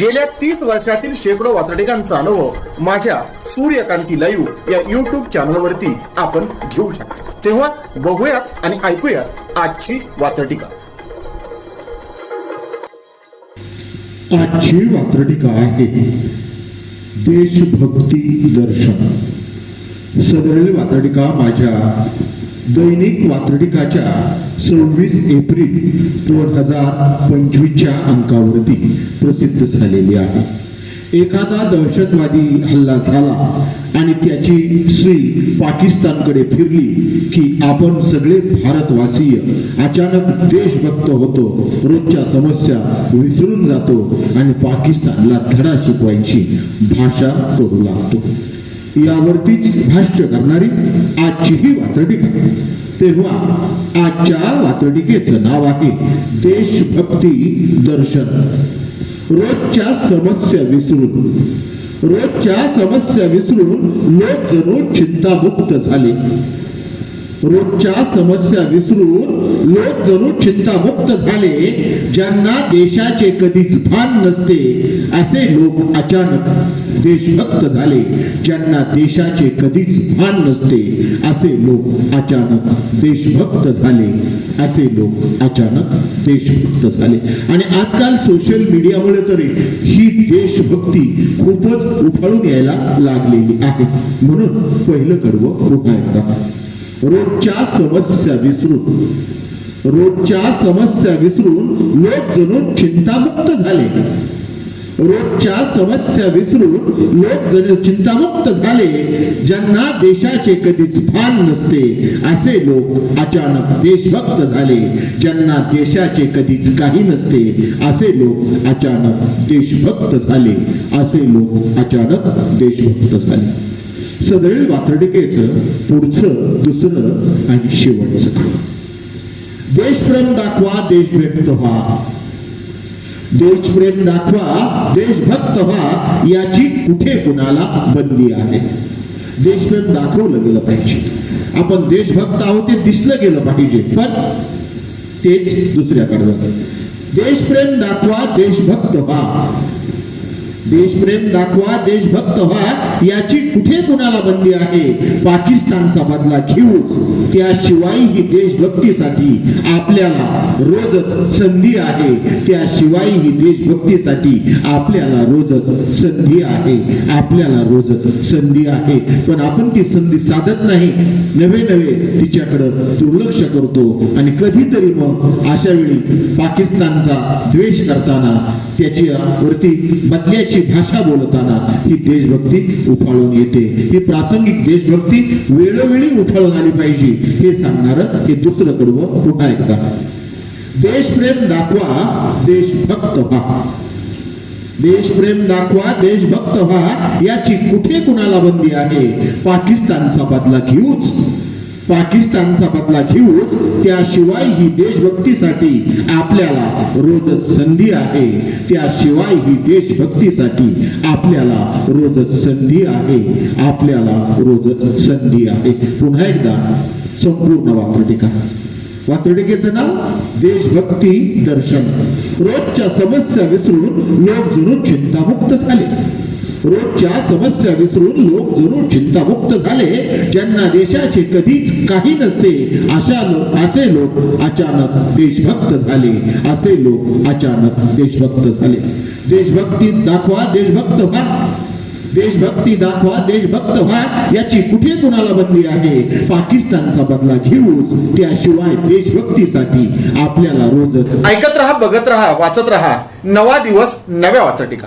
गेल्या तीस वर्षातील शेकडो वातडिकांचा अनुभव माझ्या सूर्यकांती लाईव्ह या युट्यूब चॅनलवरती आपण घेऊ शकता. तेव्हा बघूयात आणि ऐकूयात आजची वातडिका आजची वात्रटिका आहे देशभक्ती दर्शन. सदरील वात्रटिका माझ्या दैनिक वात्रटिकाच्या सव्वीस एप्रिल दोन हजार पंचवीसच्या अंकावरती प्रसिद्ध झालेली आहे. एखादा दहशतवादी हल्ला झाला आणि त्याची सुई पाकिस्तानकडे फिरली की आपण सगळे भारतवासीय अचानक देशभक्त होतो रोजच्या समस्या विसरून जातो आणि पाकिस्तानला धडा शिकवायची भाषा करू लागतो. यावरतीच भाष्य करणारी आजची ही वात्रटिका. तेव्हा आजच्या वात्रटिकेचं नाव आहे देशभक्ती दर्शन. रोजच्या समस्या विसरून रोजच्या समस्या विसरून लोक जणू चिंतामुक्त झाले. रोजच्या समस्या विसरून लोक जणू चिंतामुक्त झाले ज्यांना देशाचे कधीच भान नसते असे लोक अचानक देशभक्त झाले ज्यांना देशाचे कधीच भान नसते असे लोक अचानक देशभक्त झाले असे लोक अचानक देशभक्त झाले. आणि आजकाल सोशल मीडियामुळे तरी ही देशभक्ती खूपच उफाळून यायला लागलेली आहे. म्हणून पहिलं कडवं पुन्हा रोजच्या समस्या विसरून रोजच्या समस्या विसरून लोक जणू चिंतामुक्त झाले. रोजच्या समस्या विसरून लोक जण चिंतामुक्त झाले ज्यांना देशाचे कधीच भान नसते असे लोक अचानक देशभक्त झाले ज्यांना देशाचे कधीच काही नसते असे लोक अचानक देशभक्त झाले असे लोक अचानक देशभक्त झाले. सदळी वातडिकेचं पुढचं दुसरं आणि शेवटचं देशप्रेम दाखवा देशभक्त व्हा. देशप्रेम दाखवा देशभक्त व्हा याची कुठे कुणाला बंदी आहे? देशप्रेम दाखवलं गेलं पाहिजे. आपण देशभक्त आहोत ते दिसलं गेलं पाहिजे पण तेच दुसऱ्याकडे देशप्रेम दाखवा देशभक्त व्हा. देशप्रेम दाखवा देशभक्त व्हा याची कुठे कुणाला बंदी आहे? पाकिस्तानचा बदला घेऊच. त्याशिवाय ही देशभक्तीसाठी आपल्याला रोजच संधी आहे. त्याशिवाय ही देशभक्तीसाठी आपल्याला रोजच संधी आहे. आपल्याला रोजच संधी आहे. पण आपण ती संधी साधत नाही. नवे नवे तिच्याकडं दुर्लक्ष करतो. आणि कधीतरी मग अशा वेळी पाकिस्तानचा द्वेष करताना त्याची वरती बदल्याची देशाची भाषा बोलताना ही देशभक्ती उफाळून येते. ही प्रासंगिक देशभक्ती वेळोवेळी उफाळून आली पाहिजे. हे सांगणार हे दुसरं कडवं पुन्हा एकदा देशप्रेम दाखवा देशभक्त व्हा. देशप्रेम दाखवा देशभक्त व्हा. याची कुठे कुणाला बंदी आहे? पाकिस्तानचा बदला घेऊच. पाकिस्तानचा बदला घेऊच त्याशिवाय ही देशभक्तीसाठी आपल्याला रोजच संधी आहे. त्याशिवाय ही देशभक्तीसाठी आपल्याला रोजच संधी आहे. आपल्याला रोजच संधी आहे. पुन्हा एकदा संपूर्ण वाक्यटिका वात्रटिकेचं नाव देशभक्ती दर्शन. रोजच्या समस्या विसरून लोक जणू चिंतामुक्त झाले. रोजच्या समस्या विसरून लोक जरूर चिंतामुक्त झाले ज्यांना देशाचे कधीच काही नसते अशा लोक असे लोक अचानक देशभक्त झाले. असे लोक अचानक देशभक्त झाले. देशभक्ती दाखवा देशभक्त व्हा. देशभक्ती दाखवा देशभक्त व्हा. याची कुठे कुणाला बंदी आहे? पाकिस्तानचा बदला घेऊच. त्याशिवाय देशभक्तीसाठी आपल्याला रोज ऐकत राहा बघत राहा वाचत राहा. नवा दिवस नव्या वाचा टीका.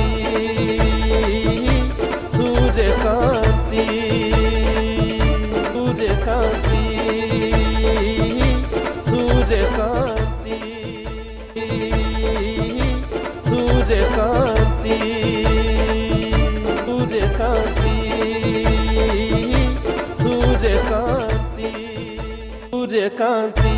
காந்தி